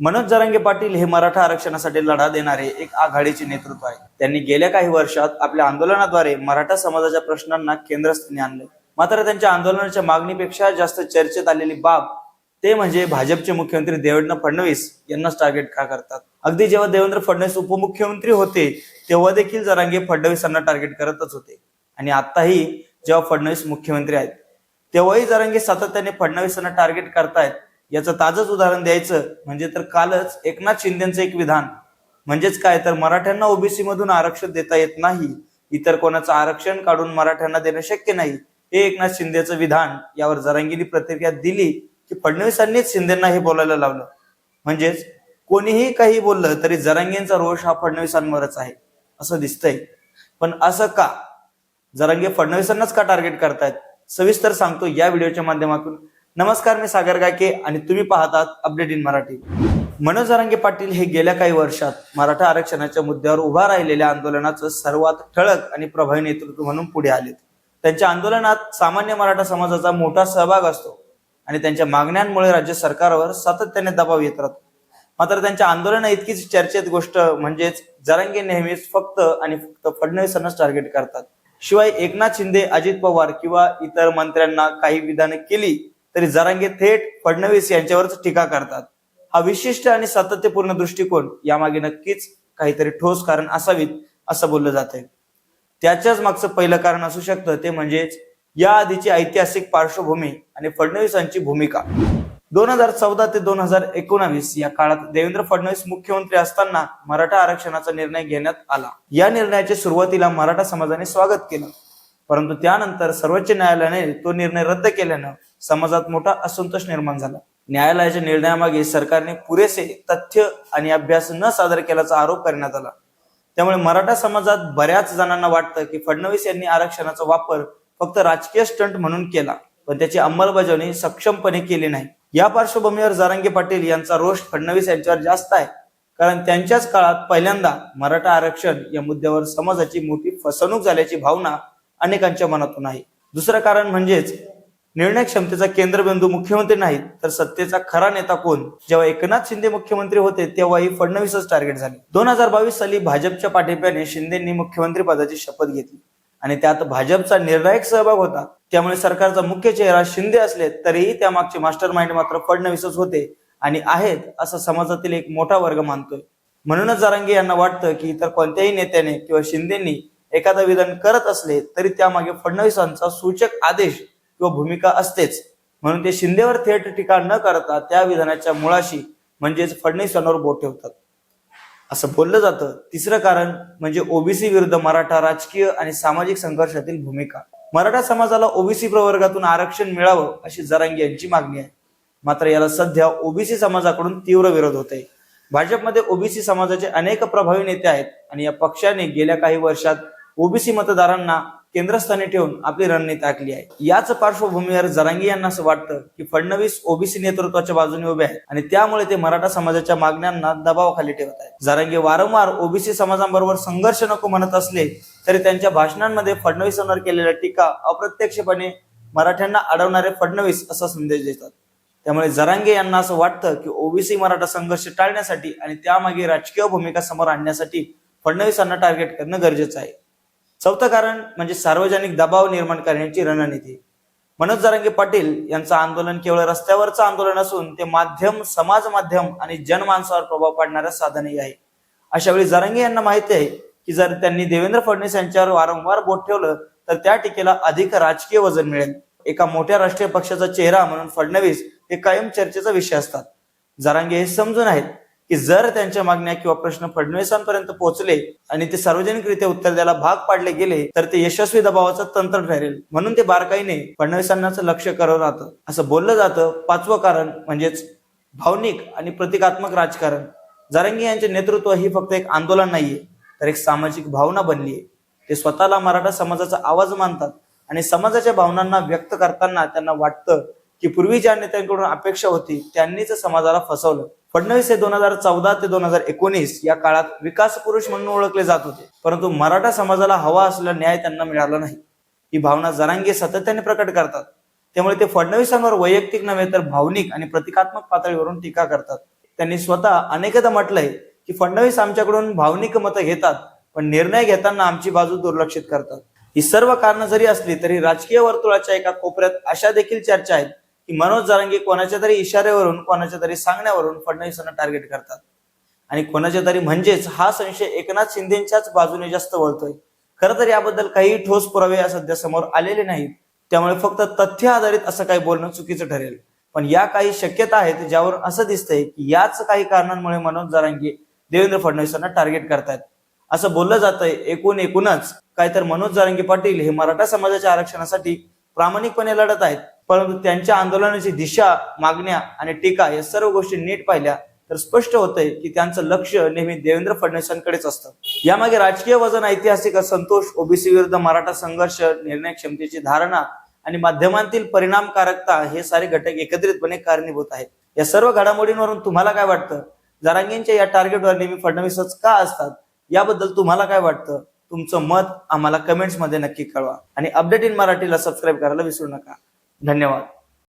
मनोज जरांगे पाटील हे मराठा आरक्षणासाठी लढा देणारे एक आघाडीचे नेतृत्व आहे. त्यांनी गेल्या काही वर्षात आपल्या आंदोलनाद्वारे मराठा समाजाच्या प्रश्नांना केंद्रस्थानी आणले. मात्र त्यांच्या आंदोलनाच्या मागणीपेक्षा जास्त चर्चेत आलेली बाब ते म्हणजे भाजपचे मुख्यमंत्री देवेंद्र फडणवीस यांनाच टार्गेट का करतात? अगदी जेव्हा देवेंद्र फडणवीस उपमुख्यमंत्री होते तेव्हा देखील जरांगे फडणवीसांना टार्गेट करतच होते. आणि आताही जेव्हा फडणवीस मुख्यमंत्री आहेत तेव्हाही जरांगे सातत्याने फडणवीसांना टार्गेट करतायत याचं ताजंच उदाहरण द्यायचं म्हणजे तर कालच एकनाथ शिंदेचं एक विधान. म्हणजेच काय? तर मराठ्यांना ओबीसी मधून आरक्षण देता येत नाही. इतर कोणाचं आरक्षण काढून मराठ्यांना देणं शक्य नाही. हे एकनाथ शिंदेचं विधान. यावर जरांगीनी प्रतिक्रिया दिली की फडणवीसांनीच शिंदेना हे बोलायला लावलं. म्हणजेच कोणीही काही बोललं तरी जरांगेंचा रोष हा फडणवीसांवरच आहे. असं दिसतंय. पण असं का? जरांगे फडणवीसांनाच का टार्गेट करतायत? सविस्तर सांगतो या व्हिडिओच्या माध्यमातून. नमस्कार मी सागर गायके आणि तुम्ही पाहतात अपडेट इन मराठी. मनोज अरंगे पाटील हे गेल्या काही वर्षात मराठा आरक्षणाच्या मुद्द्यावर उभा राहिलेल्या आंदोलनाचं सर्वात ठळक आणि प्रभावी नेतृत्व म्हणून पुढे आलेत. त्यांच्या आंदोलनात सामान्य मराठा समाजाचा मोठा सहभाग असतो आणि त्यांच्या मागण्यांमुळे राज्य सरकारवर सातत्याने दबाव येत राहतो. मात्र त्यांच्या आंदोलना इतकीच चर्चेत गोष्ट म्हणजेच जरांगे नेहमीच फक्त आणि फक्त फडणवीसांनाच टार्गेट करतात. शिवाय एकनाथ शिंदे अजित पवार किंवा इतर मंत्र्यांना काही विधानं केली तरी जरांगे थेट फडणवीस यांच्यावरच टीका करतात. हा विशिष्ट आणि सातत्यपूर्ण दृष्टिकोन यामागे नक्कीच काहीतरी ठोस कारण असावीत असं बोललं जात त्याच्याच मागचं पहिलं कारण असू शकतं ते म्हणजेच या आधीची ऐतिहासिक पार्श्वभूमी आणि फडणवीसांची भूमिका. दोन हजार चौदा ते दोन हजार एकोणावीस या काळात देवेंद्र फडणवीस मुख्यमंत्री असताना मराठा आरक्षणाचा निर्णय घेण्यात आला. या निर्णयाच्या सुरुवातीला मराठा समाजाने स्वागत केलं. परंतु त्यानंतर सर्वोच्च न्यायालयाने तो निर्णय रद्द केल्यानं समाजात मोठा असंतोष निर्माण झाला. न्यायालयाच्या निर्णयामागे सरकारने पुरेसे तथ्य आणि अभ्यास न सादर केल्याचा आरोप करण्यात आला. त्यामुळे मराठा समाजात बऱ्याच जणांना वाटतं की फडणवीस यांनी आरक्षणाचा वापर फक्त राजकीय स्टंट म्हणून केला पण त्याची अंमलबजावणी सक्षमपणे केली नाही. या पार्श्वभूमीवर जारांगे पाटील यांचा रोष फडणवीस यांच्यावर जास्त आहे कारण त्यांच्याच काळात पहिल्यांदा मराठा आरक्षण या मुद्द्यावर समाजाची मोठी फसवणूक झाल्याची भावना अनेकांच्या मनातून आहे. दुसरं कारण म्हणजेच निर्णय क्षमतेचा केंद्रबिंदू मुख्यमंत्री नाहीत तर सत्तेचा खरा नेता कोण? जेव्हा एकनाथ शिंदे मुख्यमंत्री होते तेव्हाही फडणवीसच टार्गेट झाले. दोन हजार बावीस साली भाजपच्या पाठिंब्याने शिंदेंनी मुख्यमंत्री पदाची शपथ घेतली. आणि त्यात भाजपचा निर्णायक सहभाग होता. त्यामुळे सरकारचा मुख्य चेहरा शिंदे असले तरीही त्यामागचे मास्टर माइंड मात्र फडणवीसच होते आणि आहेत असं समाजातील एक मोठा वर्ग मानतोय. म्हणूनच जारांगे यांना वाटतं की इतर कोणत्याही नेत्याने किंवा शिंदेनी एखादं विधान करत असले तरी त्यामागे फडणवीसांचा सूचक आदेश किंवा भूमिका असतेच. म्हणून ते शिंदेवर थेट टीका न करता त्या विधानाच्या मुळाशी म्हणजेच फडणवीसांवर बोट ठेवतात. असं बोललं जातं. तिसरं कारण म्हणजे ओबीसी विरुद्ध मराठा राजकीय आणि सामाजिक संघर्षातील भूमिका. मराठा समाजाला ओबीसी प्रवर्गातून आरक्षण मिळावं अशी जरांगी यांची मागणी आहे. मात्र याला सध्या ओबीसी समाजाकडून तीव्र विरोध होत आहे भाजपमध्ये ओबीसी समाजाचे अनेक प्रभावी नेते आहेत आणि या पक्षाने गेल्या काही वर्षात ओबीसी मतदारांना केंद्रस्थानी ठेवून आपली रणनीती आखली आहे. याच पार्श्वभूमीवर जरांगी यांना असं वाटतं की फडणवीस ओबीसी नेतृत्वाच्या बाजूने उभे आहेत आणि त्यामुळे ते मराठा समाजाच्या मागण्यांना दबावाखाली ठेवत आहेत. जरांगी वारंवार ओबीसी समाजाबरोबर संघर्ष नको म्हणत असले तरी त्यांच्या भाषणांमध्ये फडणवीसांवर केलेल्या टीका अप्रत्यक्षपणे मराठ्यांना अडवणारे फडणवीस असा संदेश देतात. त्यामुळे जरांगे यांना असं वाटतं की ओबीसी मराठा संघर्ष टाळण्यासाठी आणि त्यामागे राजकीय भूमिका समोर आणण्यासाठी फडणवीसांना टार्गेट करणं गरजेचं आहे. चौथं कारण म्हणजे सार्वजनिक दबाव निर्माण करण्याची रणनीती. मनोज जरांगे पाटील यांचं आंदोलन केवळ रस्त्यावरचं आंदोलन असून ते माध्यम समाज माध्यम आणि जनमानसावर प्रभाव पाडणाऱ्या साधनही आहे. अशा वेळी जरांगे यांना माहिती आहे की जर त्यांनी देवेंद्र फडणवीस यांच्यावर वारंवार बोट ठेवलं तर त्या टीकेला अधिक राजकीय वजन मिळेल. एका मोठ्या राष्ट्रीय पक्षाचा चेहरा म्हणून फडणवीस हे कायम चर्चेचा विषय असतात. जरांगे हे समजून आहेत. की जर त्यांच्या मागण्या किंवा प्रश्न फडणवीसांपर्यंत पोहोचले आणि ते सार्वजनिकरित्या उत्तर द्यायला भाग पाडले गेले तर ते यशस्वी दबावाचं तंत्र ठरेल. म्हणून ते बारकाईने फडणवीसांनाच लक्ष करत राहतं. असं बोललं जातं पाचवं कारण म्हणजेच भावनिक आणि प्रतिकात्मक राजकारण. जारंगी यांचे नेतृत्व ही फक्त एक आंदोलन नाहीये तर एक सामाजिक भावना बनली आहे ते स्वतःला मराठा समाजाचा आवाज मानतात आणि समाजाच्या भावनांना व्यक्त करताना त्यांना वाटतं की पूर्वी ज्या नेत्यांकडून अपेक्षा होती त्यांनीच समाजाला फसवलं. फडणवीस हे दोन हजार चौदा ते दोन हजार एकोणीस या काळात विकास पुरुष म्हणून ओळखले जात होते. परंतु मराठा समाजाला हवा असलेला न्याय त्यांना मिळाला नाही. ही भावना जरांगे सातत्याने प्रकट करतात. त्यामुळे ते फडणवीसांवर वैयक्तिक नव्हे तर भावनिक आणि प्रतिकात्मक पातळीवरून टीका करतात. त्यांनी स्वतः अनेकदा म्हटलंय की फडणवीस आमच्याकडून भावनिक मतं घेतात पण निर्णय घेताना आमची बाजू दुर्लक्षित करतात. ही सर्व कारणं जरी असली तरी राजकीय वर्तुळाच्या एका कोपऱ्यात अशा देखील चर्चा आहेत की मनोज जारंगे कोणाच्या तरी इशाऱ्यावरून कोणाच्या तरी सांगण्यावरून फडणवीसांना टार्गेट करतात. आणि कोणाच्या तरी म्हणजेच हा संशय एकनाथ शिंदेच्याच बाजूने जास्त वळतोय. खरं तर याबद्दल काही ठोस पुरावे या सध्या समोर आलेले नाहीत. त्यामुळे फक्त तथ्य आधारित असं काही बोलणं चुकीचं ठरेल. पण या काही शक्यता आहेत ज्यावर असं दिसतंय की याच काही कारणांमुळे मनोज जारांगे देवेंद्र फडणवीसांना टार्गेट करतायत. असं बोललं जातंय एकूण एकूणच. काय तर मनोज जारंगे पाटील हे मराठा समाजाच्या आरक्षणासाठी प्रामाणिकपणे लढत आहेत. परंतु त्यांच्या आंदोलनाची दिशा मागण्या आणि टीका या सर्व गोष्टी नीट पाहिल्या तर स्पष्ट होतंय की त्यांचं लक्ष नेहमी देवेंद्र फडणवीसांकडेच असतं. यामागे राजकीय वजन ऐतिहासिक असंतोष ओबीसी विरुद्ध मराठा संघर्ष निर्णय क्षमतेची धारणा आणि माध्यमांतील परिणामकारकता हे सारे घटक एकत्रितपणे कारणीभूत आहेत. या सर्व घडामोडींवरून तुम्हाला काय वाटतं? जरांगींच्या या टार्गेटवर नेहमी फडणवीसच का असतात? याबद्दल तुम्हाला काय वाटतं? तुमचं मत आम्हाला कमेंट्समध्ये नक्की कळवा. आणि अपडेट इन मराठीला सबस्क्राईब करायला विसरू नका. धन्यवाद.